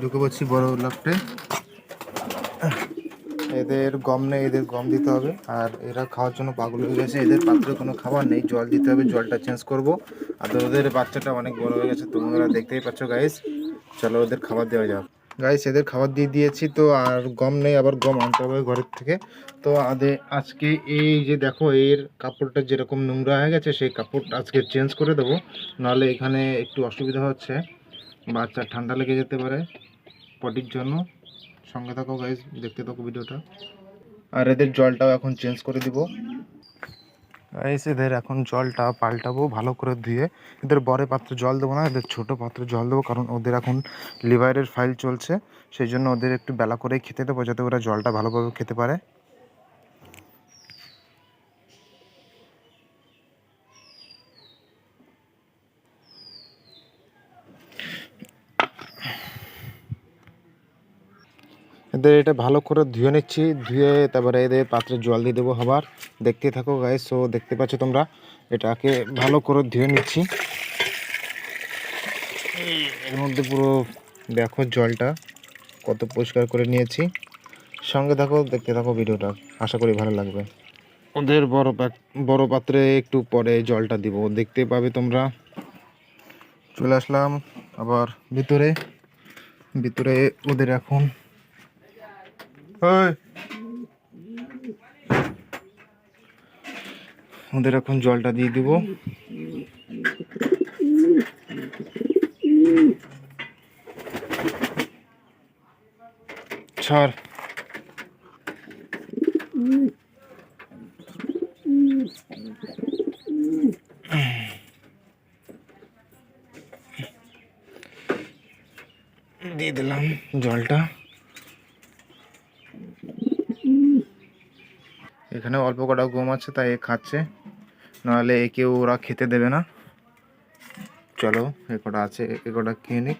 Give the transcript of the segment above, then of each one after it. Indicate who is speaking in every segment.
Speaker 1: ঢুকে পড়ছি বড় লাফটে এদের গম নেই, এদের গম দিতে হবে। আর এরা খাওয়ার জন্য পাগল হয়ে গেছে, এদের পাত্রে কোনো খাবার নেই, জল দিতে হবে, জলটা চেঞ্জ করব। আর ওদের বাচ্চাটা অনেক বড় হয়ে গেছে, তোমরা দেখতেই পাচ্ছ গাইস চলো ওদের খাবার দেওয়া যাক। গাইস এদের খাবার দিয়ে দিয়েছি তো, আর গম নেই, আবার গম আনতে হবে ঘরের থেকে। তো আদে, আজকে এই যে দেখো, এর কাপড়টা যেরকম নোংরা হয়ে গেছে, সেই কাপড়টা আজকে চেঞ্জ করে দেবো। নাহলে এখানে একটু অসুবিধা হচ্ছে। বাচ্চা ঠান্ডা লেগে যেতে পারে পটির জন্য। সঙ্গে থাকো গাইজ দেখতে থাকো ভিডিওটা আর এদের জলটাও এখন চেঞ্জ করে দিব। গাইস এদের এখন জলটা পাল্টাবো ভালো করে ধুয়ে। এদের বড় পাত্রে জল দেবো না, এদের ছোট পাত্রে জল দেবো, কারণ ওদের এখন লিভারের ফাইল চলছে। সেই জন্য ওদের একটু বেলা করেই খেতে দেবো, যাতে ওরা জলটা ভালোভাবে খেতে পারে। এদের এটা ভালো করে ধুয়ে নিচ্ছি। ধুয়ে তারপরে এদের পাত্রে জল দিয়ে দেবো আবার। দেখতে থাকো গায়ে সো দেখতে পাচ্ছ তোমরা, এটাকে ভালো করে ধুয়ে নিচ্ছি। এর মধ্যে পুরো দেখো জলটা, কত পরিষ্কার করে নিয়েছি। সঙ্গে থাকো, দেখতে থাকো ভিডিওটা, আশা করি ভালো লাগবে। ওদের বড় বড় পাত্রে একটু পরে জলটা দিব, দেখতে পাবে তোমরা। চলে আসলাম আবার ভিতরে। ভিতরে ওদের এখন ওদের এখন জলটা দিয়ে দিব। ছাড়। দিয়ে দিলাম জলটা। এখানে অল্প কটা গম আছে, তাই এ খাচ্ছে। নাহলে একেও ওরা খেতে দেবে না। চলো, এ কটা আছে, এ কটা খেয়ে নিক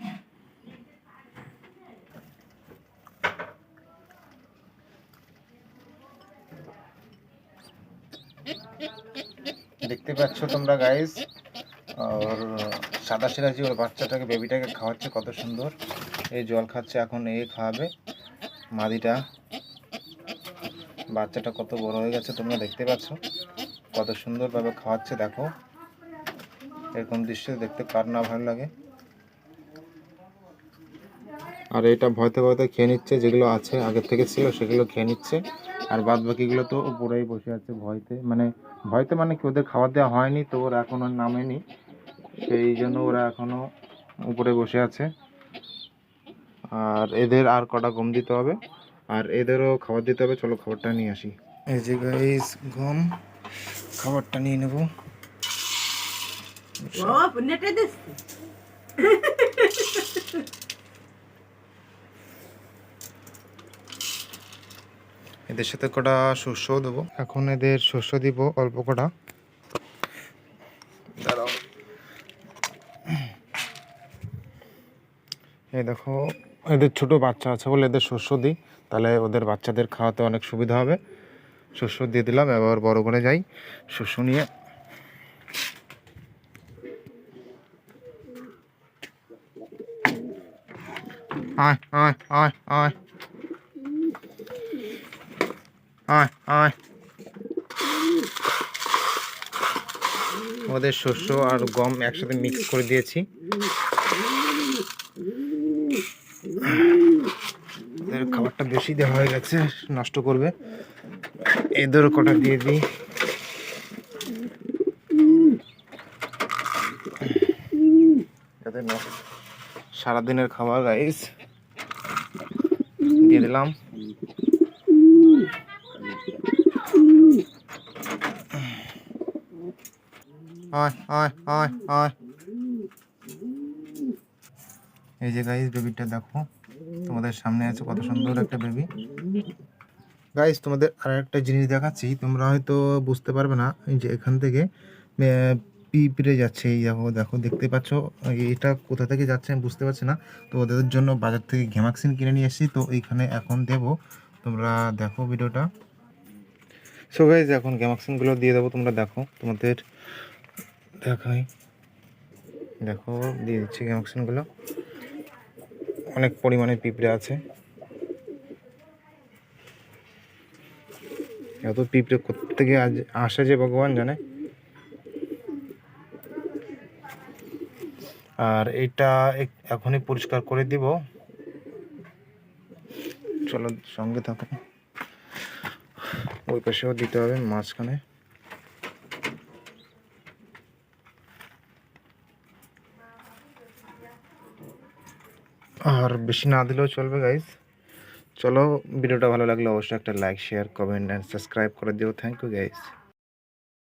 Speaker 1: দেখতে পাচ্ছ তোমরা গাইস আর, সাদা সিরাজি ওর বাচ্চাটাকে বেবিটাকে খাওয়াচ্ছে, কত সুন্দর। এই জল খাচ্ছে, এখন এ খাওয়াবে মাদিটা। বাচ্চাটা কত বড় হয়ে গেছে তোমরা দেখতে পাচ্ছ। কত সুন্দরভাবে খাওয়াচ্ছে, দেখো। এরকম দৃশ্য দেখতে কার না ভালো লাগে। আর এটা ভয়তে ভয়তে খেয়ে নিচ্ছে, যেগুলো আছে আগের থেকে ছিল সেগুলো খেয়ে নিচ্ছে। আর বাদ বাকিগুলো তো উপরেই বসে আছে ভয়তে। মানে ভয়তে মানে কি, ওদের খাবার দেওয়া হয়নি তো ওরা এখনও নামেনি। সেই জন্য ওরা এখনও উপরে বসে আছে। আর এদের আর কটা গম দিতে হবে। আর এদেরও খাবার দিতে হবে চলো খাবারটা নিয়ে আসি। এই যে গাইস গম খাবারটা নিয়ে নেব।
Speaker 2: ও পুণ্যটা দিস
Speaker 1: এদের সাথে কটা শস্যও দেবো? এখন এদের শস্য দিব অল্প কটা। দাঁড়াও। এই দেখো এদের ছোট বাচ্চা আছে বলে এদের শস্য দিই। তাহলে ওদের বাচ্চাদের খাওয়াতে অনেক সুবিধা হবে। শস্য দিয়ে দিলাম, এবার বড় করে যাই। শস্য নিয়ে। আয় আয় আয় আয়। আয় আয়। ওদের শস্য আর গম একসাথে মিক্স করে দিয়েছি। এদের খাবারটা বেশি দেওয়া হয়ে গেছে, নষ্ট করবে। এদেরও কটা দিয়ে দিই। সারাদিনের খাবার গাইস দিয়ে দিলাম। আয় এই যে গাইস বেবিটা দেখো। তোমাদের সামনে আছে, কত সুন্দর একটা বেবি গাইস তোমাদের আর একটা জিনিস দেখাচ্ছি, তোমরা হয়তো বুঝতে পারবে না যে এখান থেকে পিঁপড়ে যাচ্ছে, এই দেখো দেখো, দেখতে পাচ্ছ এটা কোথা থেকে যাচ্ছে আমি বুঝতে পারছি না। তো ওদের জন্য বাজার থেকে ঘ্যামাক্সিন কিনে নিয়ে এসেছি, তো এইখানে এখন দেব, তোমরা দেখো ভিডিওটা। সো গাইজ এখন গ্যামাক্সিনগুলো দিয়ে দেবো, তোমরা দেখো, তোমাদের দেখাই। দেখো, দিয়ে দিচ্ছি গ্যামাক্সিনগুলো অনেক পরিমাণে পিঁপড়ে আছে। এত পিঁপড়ে কোথেকে আজ আসে যে ভগবান জানে? আর এটা এখনই পরিষ্কার করে দিব। চলো সঙ্গে থাকো। ওই পাশেও দিতে হবে মাঝখানে। আর বেশি না দিলেও চলবে গাইজ চলো, ভিডিওটা ভালো লাগলে অবশ্যই একটা like share comment and subscribe করে দিও। Thank you guys